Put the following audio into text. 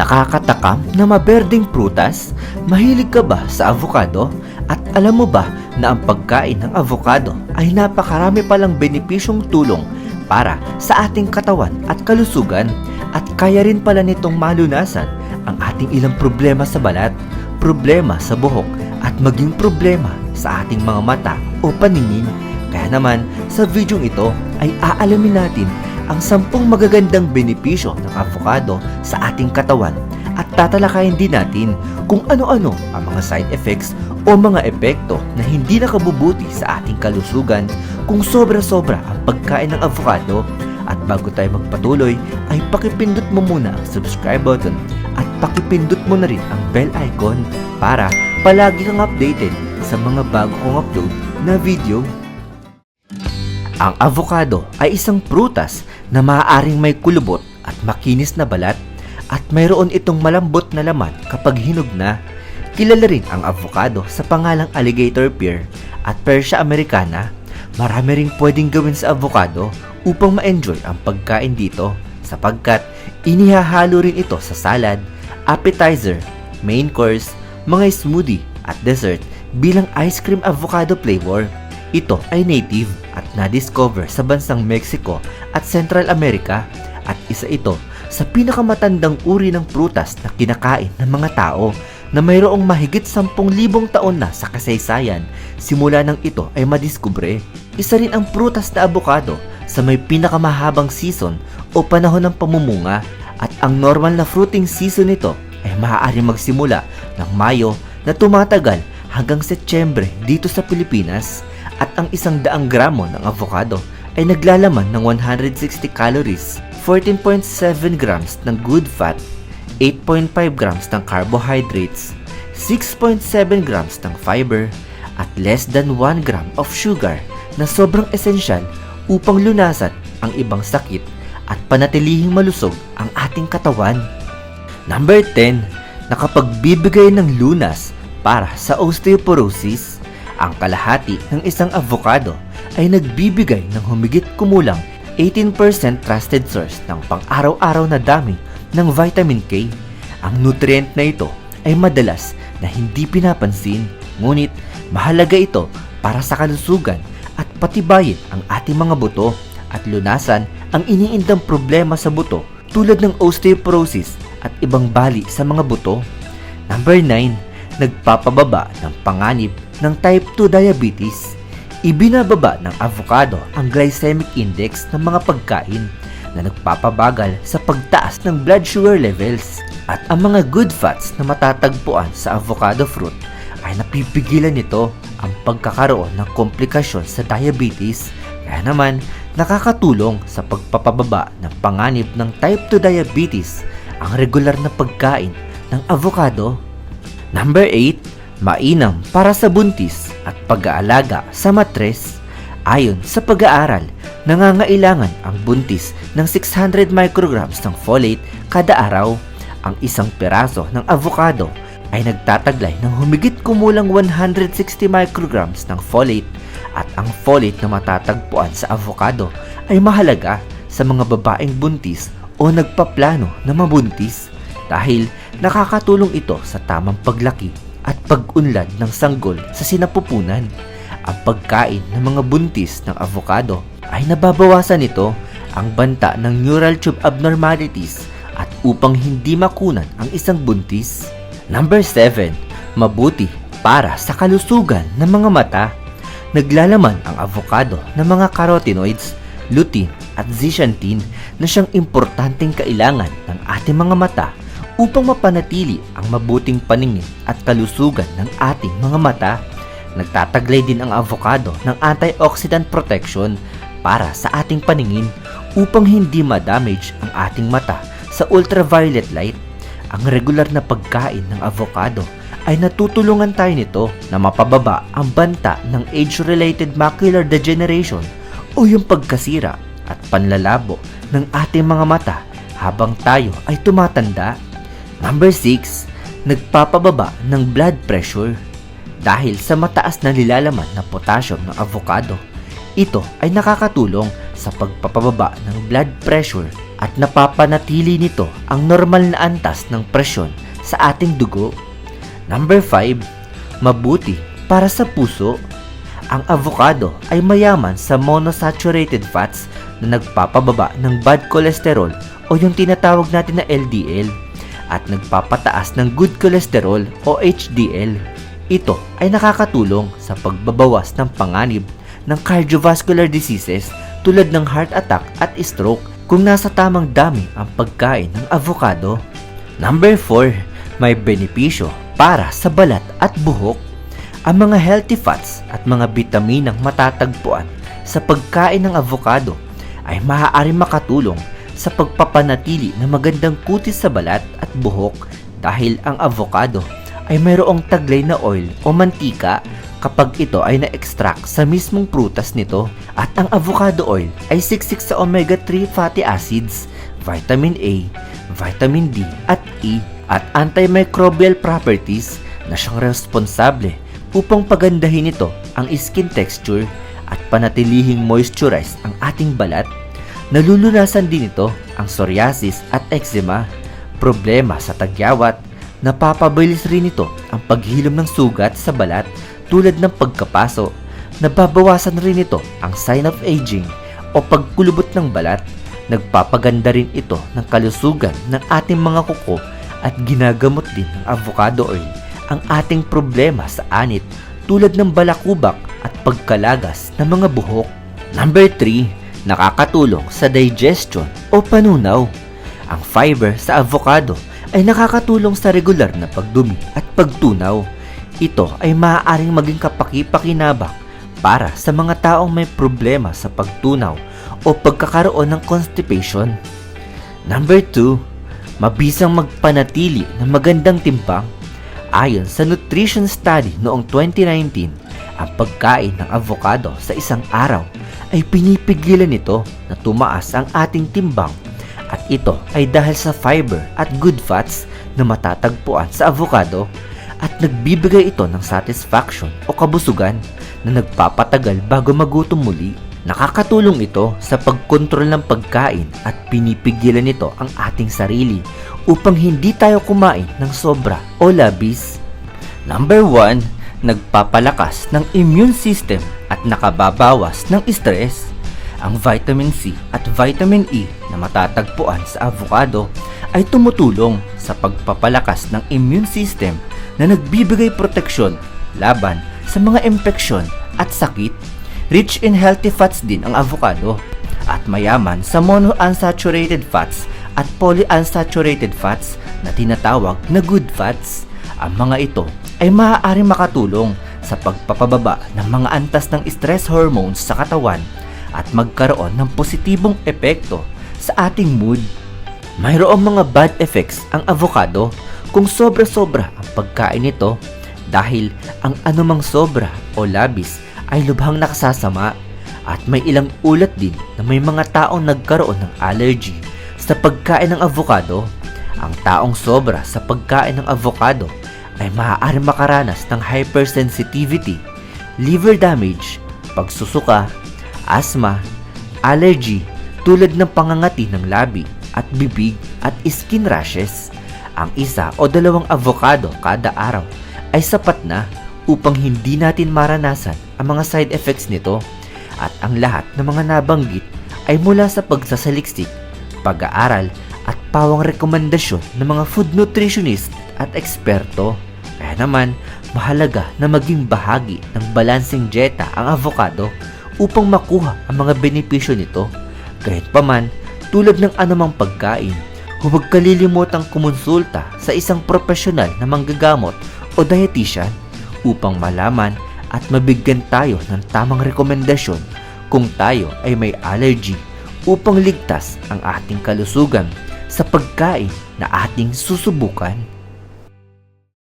Nakakatakam na maberding prutas? Mahilig ka ba sa avocado? At alam mo ba na ang pagkain ng avocado ay napakarami palang benepisyong tulong para sa ating katawan at kalusugan at kaya rin pala nitong malunasan ang ating ilang problema sa balat, problema sa buhok at maging problema sa ating mga mata o paningin. Kaya naman sa videong ito ay aalamin natin ang sampung magagandang benepisyo ng avocado sa ating katawan at tatalakayin din natin kung ano-ano ang mga side effects o mga epekto na hindi nakabubuti sa ating kalusugan kung sobra-sobra ang pagkain ng avocado. At bago tayo magpatuloy ay pakipindot mo muna ang subscribe button at pakipindot mo na rin ang bell icon para palagi kang updated sa mga bago kong upload na video. Ang avocado ay isang prutas na maaaring may kulubot at makinis na balat at mayroon itong malambot na laman kapag hinog na. Kilala rin ang avocado sa pangalang alligator pear at Persia americana. Marami ring pwedeng gawin sa avocado upang ma-enjoy ang pagkain dito sapagkat inihahalo rin ito sa salad, appetizer, main course, mga smoothie at dessert bilang ice cream avocado flavor. Ito ay native at na-discover sa bansang Mexico at Central America at isa ito sa pinakamatandang uri ng prutas na kinakain ng mga tao na mayroong mahigit 10,000 taon na sa kasaysayan simula nang ito ay madiskubre. Isa rin ang prutas na abokado sa may pinakamahabang season o panahon ng pamumunga at ang normal na fruiting season nito ay maaari magsimula ng Mayo na tumatagal hanggang Setyembre dito sa Pilipinas at ang isang daang gramo ng avocado ay naglalaman ng 160 calories, 14.7 grams ng good fat, 8.5 grams ng carbohydrates, 6.7 grams ng fiber, at less than 1 gram of sugar na sobrang esensyal upang lunasan ang ibang sakit at panatilihing malusog ang ating katawan. Number 10, nakapagbibigay ng lunas para sa osteoporosis. Ang kalahati ng isang avocado ay nagbibigay ng humigit kumulang 18% trusted source ng pang-araw-araw na dami ng vitamin K. Ang nutrient na ito ay madalas na hindi pinapansin, ngunit mahalaga ito para sa kalusugan at patibayin ang ating mga buto at lunasan ang iniindang problema sa buto tulad ng osteoporosis at ibang bali sa mga buto. Number 9, nagpapababa ng panganib ng type 2 diabetes. Ibinababa ng avocado ang glycemic index ng mga pagkain na nagpapabagal sa pagtaas ng blood sugar levels. At ang mga good fats na matatagpuan sa avocado fruit ay napipigilan nito ang pagkakaroon ng komplikasyon sa diabetes. Kaya naman nakakatulong sa pagpapababa ng panganib ng type 2 diabetes ang regular na pagkain ng avocado. Number 8, mainam para sa buntis at pag-aalaga sa matres. Ayon sa pag-aaral, nangangailangan ang buntis ng 600 micrograms ng folate kada araw. Ang isang peraso ng avocado ay nagtataglay ng humigit kumulang 160 micrograms ng folate at ang folate na matatagpuan sa avocado ay mahalaga sa mga babaeng buntis o nagpaplano na mabuntis dahil nakakatulong ito sa tamang paglaki at pag-unlad ng sanggol sa sinapupunan. Ang pagkain ng mga buntis ng avocado ay nababawasan nito ang banta ng neural tube abnormalities at upang hindi makunan ang isang buntis. Number 7. Mabuti para sa kalusugan ng mga mata. Naglalaman ang avocado ng mga carotenoids, lutein at zeaxanthin na siyang importanteng kailangan ng ating mga mata upang mapanatili ang mabuting paningin at kalusugan ng ating mga mata. Nagtataglay din ang avocado ng antioxidant protection para sa ating paningin upang hindi ma-damage ang ating mata sa ultraviolet light. Ang regular na pagkain ng avocado ay natutulungan tayo nito na mapababa ang banta ng age-related macular degeneration o yung pagkasira at panlalabo ng ating mga mata habang tayo ay tumatanda. Number 6, nagpapababa ng blood pressure. Dahil sa mataas na nilalaman na potassium ng avocado, ito ay nakakatulong sa pagpapababa ng blood pressure at napapanatili nito ang normal na antas ng presyon sa ating dugo. Number 5. Mabuti para sa puso. Ang avocado ay mayaman sa monosaturated fats na nagpapababa ng bad cholesterol o yung tinatawag natin na LDL at nagpapataas ng good cholesterol o HDL. Ito ay nakakatulong sa pagbabawas ng panganib ng cardiovascular diseases tulad ng heart attack at stroke kung nasa tamang dami ang pagkain ng avocado. Number 4, may benepisyo para sa balat at buhok. Ang mga healthy fats at mga bitaminang matatagpuan sa pagkain ng avocado ay maaari makatulong sa pagpapanatili ng magandang kutis sa balat at buhok dahil ang avocado ay mayroong taglay na oil o mantika kapag ito ay na-extract sa mismong prutas nito at ang avocado oil ay siksik sa omega-3 fatty acids, vitamin A, vitamin D at E at antimicrobial properties na siyang responsable upang pagandahin ito ang skin texture at panatilihing moisturize ang ating balat. Nalulunasan din ito ang psoriasis at eczema, problema sa tagyawat, napapabilis rin ito ang paghilom ng sugat sa balat tulad ng pagkapaso. Nababawasan rin ito ang sign of aging o pagkulubot ng balat. Nagpapaganda rin ito ng kalusugan ng ating mga kuko at ginagamot din ng avocado oil ang ating problema sa anit tulad ng balakubak at pagkalagas ng mga buhok. Number 3, nakakatulong sa digestion o panunaw. Ang fiber sa avocado ay nakakatulong sa regular na pagdumi at pagtunaw. Ito ay maaaring maging kapaki-pakinabang para sa mga taong may problema sa pagtunaw o pagkakaroon ng constipation. Number 2, mabisang magpanatili ng magandang timbang. Ayon sa nutrition study noong 2019, ang pagkain ng avocado sa isang araw ay pinipigilan nito na tumaas ang ating timbang at ito ay dahil sa fiber at good fats na matatagpuan sa avocado at nagbibigay ito ng satisfaction o kabusugan na nagpapatagal bago magutom muli. Nakakatulong ito sa pagkontrol ng pagkain at pinipigilan nito ang ating sarili upang hindi tayo kumain ng sobra o labis. Number 1, nagpapalakas ng immune system at nakababawas ng stress. Ang vitamin C at vitamin E na matatagpuan sa avocado ay tumutulong sa pagpapalakas ng immune system na nagbibigay proteksyon laban sa mga impeksyon at sakit. Rich in healthy fats din ang avocado at mayaman sa monounsaturated fats at polyunsaturated fats na tinatawag na good fats. Ang mga ito ay maaaring makatulong sa pagpapababa ng mga antas ng stress hormones sa katawan at magkaroon ng positibong epekto sa ating mood. Mayroong mga bad effects ang avocado kung sobra-sobra ang pagkain nito dahil ang anumang sobra o labis ay lubhang nakasasama at may ilang ulat din na may mga taong nagkaroon ng allergy sa pagkain ng avocado. Ang taong sobra sa pagkain ng avocado ay maaari makaranas ng hypersensitivity, liver damage, pagsusuka, asthma, allergy tulad ng pangangati ng labi at bibig at skin rashes. Ang isa o dalawang avocado kada araw ay sapat na upang hindi natin maranasan ang mga side effects nito at ang lahat ng mga nabanggit ay mula sa pagsasaliksik, pag-aaral at pawang rekomendasyon ng mga food nutritionist at eksperto. Naman, mahalaga na maging bahagi ng balancing dieta ang avocado upang makuha ang mga benepisyo nito. Kahit paman, tulad ng anumang pagkain, huwag kalilimutang kumonsulta sa isang profesional na manggagamot o dietitian upang malaman at mabigyan tayo ng tamang rekomendasyon kung tayo ay may allergy upang ligtas ang ating kalusugan sa pagkain na ating susubukan.